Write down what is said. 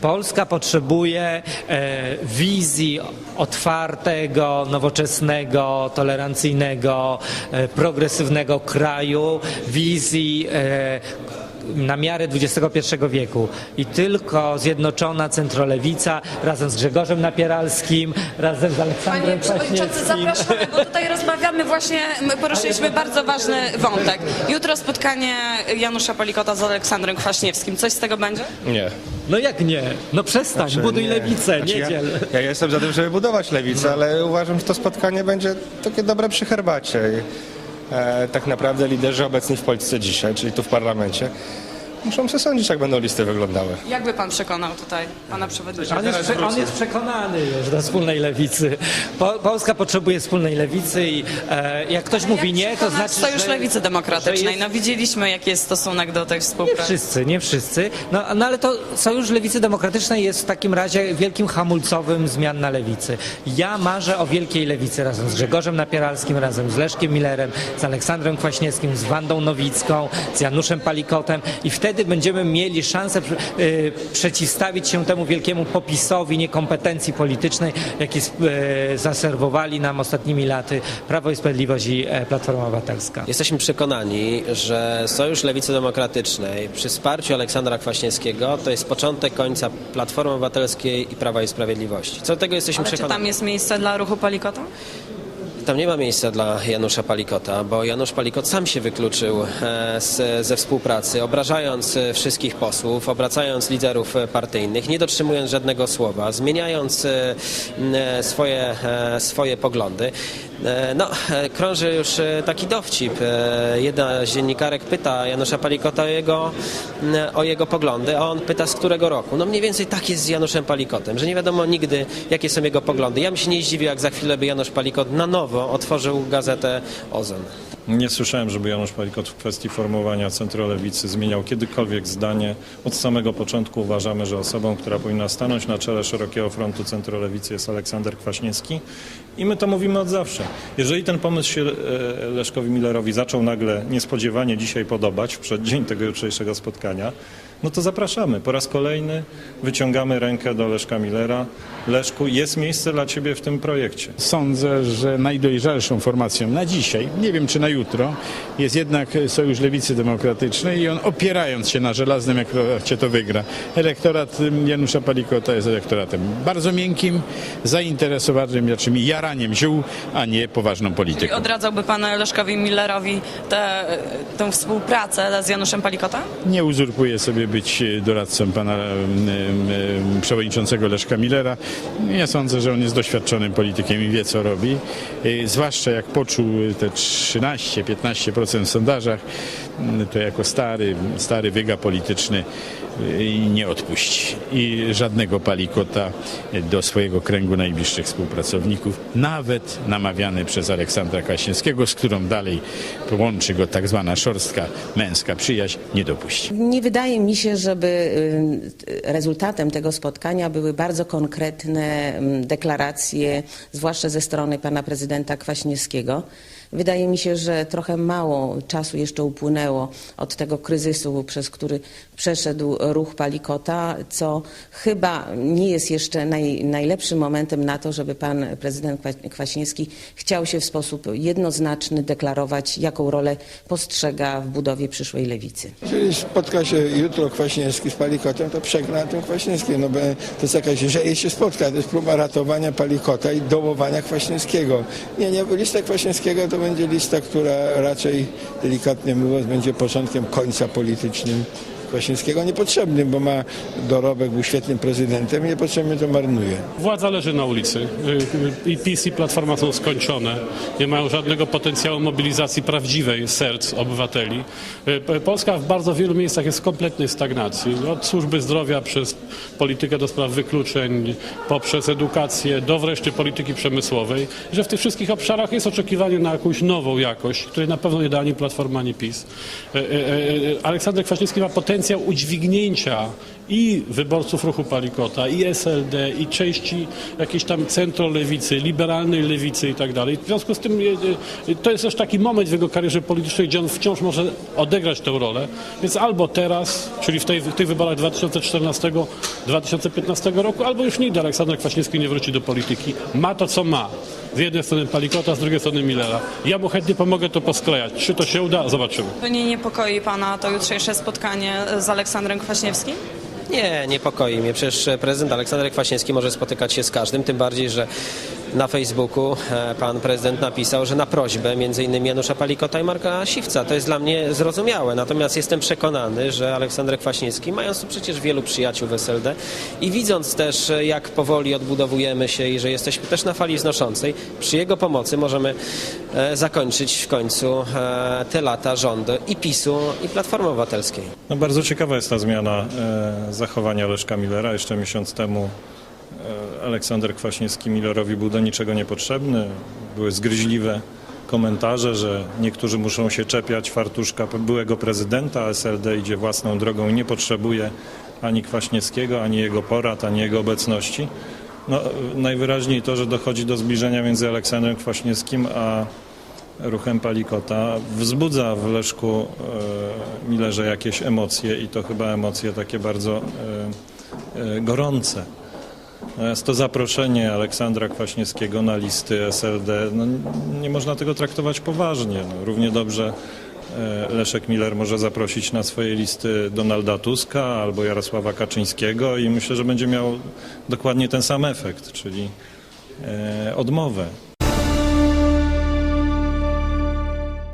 Polska potrzebuje e, wizji otwartego, nowoczesnego, tolerancyjnego, e, progresywnego kraju, wizji e, na miarę XXI wieku. I tylko zjednoczona centrolewica razem z Grzegorzem Napieralskim, razem z Panie Aleksandrem Przewodniczący, Kwaśniewskim. zapraszamy, bo tutaj rozmawiamy właśnie, my poruszyliśmy bardzo ważny wątek. Jutro spotkanie Janusza Palikota z Aleksandrem Kwaśniewskim. Coś z tego będzie? Nie. No jak nie? No przestań, Znaczy, buduj nie. lewicę, Znaczy, nie ja, dziel. ja jestem za tym, żeby budować lewicę, ale uważam, że to spotkanie będzie takie dobre przy herbacie. E, tak naprawdę liderzy obecni w Polsce dzisiaj, czyli tu w parlamencie, muszą przesądzić, jak będą listy wyglądały. Jak by pan przekonał tutaj pana przewodniczącego? On jest, prze, on jest przekonany już do wspólnej lewicy. Po, Polska potrzebuje wspólnej lewicy i e, jak ktoś mówi nie, to znaczy, Sojusz że, Lewicy Demokratycznej. jest- No widzieliśmy, jaki jest stosunek do tej Nie współpracy. wszyscy, nie wszyscy. No, no ale to Sojusz Lewicy Demokratycznej jest w takim razie wielkim hamulcowym zmian na lewicy. Ja marzę o wielkiej lewicy razem z Grzegorzem Napieralskim, razem z Leszkiem Millerem, z Aleksandrem Kwaśniewskim, z Wandą Nowicką, z Januszem Palikotem i wtedy będziemy mieli szansę y, przeciwstawić się temu wielkiemu popisowi niekompetencji politycznej, jaki y, zaserwowali nam ostatnimi laty Prawo i Sprawiedliwość i e, Platforma Obywatelska. Jesteśmy przekonani, że Sojusz Lewicy Demokratycznej przy wsparciu Aleksandra Kwaśniewskiego to jest początek końca Platformy Obywatelskiej i Prawa i Sprawiedliwości. Co do tego jesteśmy Ale czy przekonani. tam jest miejsce dla ruchu Palikota? Tam nie ma miejsca dla Janusza Palikota, bo Janusz Palikot sam się wykluczył e, z, ze współpracy, obrażając e, wszystkich posłów, obracając liderów e, partyjnych, nie dotrzymując żadnego słowa, zmieniając swoje, swoje poglądy. E, No, e, krąży już e, taki dowcip. Jedna z dziennikarek pyta Janusza Palikota o jego, m, o jego poglądy, a on pyta z którego roku. No mniej więcej tak jest z Januszem Palikotem, że nie wiadomo nigdy, jakie są jego poglądy. Ja bym się nie zdziwił, jak za chwilę by Janusz Palikot na nowo otworzył gazetę Ozon. Nie słyszałem, żeby Janusz Palikot w kwestii formowania centrolewicy zmieniał kiedykolwiek zdanie. Od samego początku uważamy, że osobą, która powinna stanąć na czele szerokiego frontu centrolewicy jest Aleksander Kwaśniewski i my to mówimy od zawsze. Jeżeli ten pomysł się e, Leszkowi Millerowi zaczął nagle niespodziewanie dzisiaj podobać w przeddzień tego jutrzejszego spotkania, no to zapraszamy. Po raz kolejny wyciągamy rękę do Leszka Millera. Leszku, jest miejsce dla Ciebie w tym projekcie. Sądzę, że najdojrzalszą formacją na dzisiaj, nie wiem czy na jutro, jest jednak Sojusz Lewicy Demokratycznej i on opierając się na żelaznym elektoracie to wygra. Elektorat Janusza Palikota jest elektoratem bardzo miękkim, zainteresowanym raczej jaraniem ziół, a nie poważną polityką. odradzałby pan Leszkowi Millerowi tę tę współpracę z Januszem Palikota? Nie uzurpuje sobie być e, doradcą pana em, em, przewodniczącego Leszka Millera. Ja sądzę, że on jest doświadczonym politykiem i wie, co robi. E, Zwłaszcza jak poczuł te 13-15% w sondażach, m, to jako stary, stary wyga polityczny e, nie odpuści. I żadnego palikota do swojego kręgu najbliższych współpracowników, nawet namawiany przez Aleksandra Kwaśniewskiego, z którą dalej łączy go tak zwana szorstka męska przyjaźń, nie dopuści. Nie wydaje mi się, żeby y, rezultatem tego spotkania były bardzo konkretne mm, deklaracje, zwłaszcza ze strony pana prezydenta Kwaśniewskiego. Wydaje mi się, że trochę mało czasu jeszcze upłynęło od tego kryzysu, przez który przeszedł ruch Palikota, co chyba nie jest jeszcze naj, najlepszym momentem na to, żeby pan prezydent Kwa- Kwaśniewski chciał się w sposób jednoznaczny deklarować, jaką rolę postrzega w budowie przyszłej lewicy. Jeżeli spotka się jutro Kwaśniewski z Palikotem, to przegra na tym Kwaśniewski. No to jest jakaś, że jeśli się spotka, to jest próba ratowania Palikota i dołowania Kwaśniewskiego. Nie, nie, lista Kwaśniewskiego to będzie lista, która raczej, delikatnie mówiąc, będzie początkiem końca politycznym Kwaśniewskiego. Niepotrzebnym, bo ma dorobek, był świetnym prezydentem i niepotrzebnie to marnuje. Władza leży na ulicy. I PiS i Platforma są skończone. Nie mają żadnego potencjału mobilizacji prawdziwej serc obywateli. Y, Polska w bardzo wielu miejscach jest w kompletnej stagnacji. Od służby zdrowia przez politykę do spraw wykluczeń, poprzez edukację, do wreszcie polityki przemysłowej, że w tych wszystkich obszarach jest oczekiwanie na jakąś nową jakość, której na pewno nie da ani Platforma, ani PiS. Y, y, Aleksander Kwaśniewski ma potencjał udźwignięcia i wyborców ruchu Palikota, i SLD, i części jakiejś tam centrolewicy, liberalnej lewicy i tak dalej. W związku z tym e, e, to jest też taki moment w jego karierze politycznej, gdzie on wciąż może odegrać tę rolę. Więc albo teraz, czyli w, tej, w tych wyborach 2014-2015 roku, albo już nigdy Aleksander Kwaśniewski nie wróci do polityki. Ma to, co ma. Z jednej strony Palikota, z drugiej strony Millera. Ja mu chętnie pomogę to posklejać. Czy to się uda? Zobaczymy. To nie niepokoi pana to jutrzejsze spotkanie z Aleksandrem Kwaśniewskim? Nie, niepokoi mnie. Przecież prezydent Aleksander Kwaśniewski może spotykać się z każdym, tym bardziej, że na Facebooku e, pan prezydent napisał, że na prośbę m.in. Janusza Palikota i Marka Siwca. To jest dla mnie zrozumiałe. Natomiast jestem przekonany, że Aleksander Kwaśniewski, mając tu przecież wielu przyjaciół w SLD i widząc też, e, jak powoli odbudowujemy się i że jesteśmy też na fali wznoszącej, przy jego pomocy możemy e, zakończyć w końcu te lata rządu i PiSu, i Platformy Obywatelskiej. No bardzo ciekawa jest ta zmiana zachowania Leszka Millera. Jeszcze miesiąc temu Aleksander Kwaśniewski Millerowi był do niczego niepotrzebny. Były zgryźliwe komentarze, że niektórzy muszą się czepiać fartuszka byłego prezydenta, SLD idzie własną drogą i nie potrzebuje ani Kwaśniewskiego, ani jego porad, ani jego obecności. No, e, najwyraźniej to, że dochodzi do zbliżenia między Aleksandrem Kwaśniewskim a ruchem Palikota wzbudza w Leszku e, Millerze jakieś emocje i to chyba emocje takie bardzo e, e, gorące. Natomiast to zaproszenie Aleksandra Kwaśniewskiego na listy SLD, no, nie można tego traktować poważnie. No, równie dobrze e, Leszek Miller może zaprosić na swoje listy Donalda Tuska albo Jarosława Kaczyńskiego i myślę, że będzie miał dokładnie ten sam efekt, czyli e, odmowę.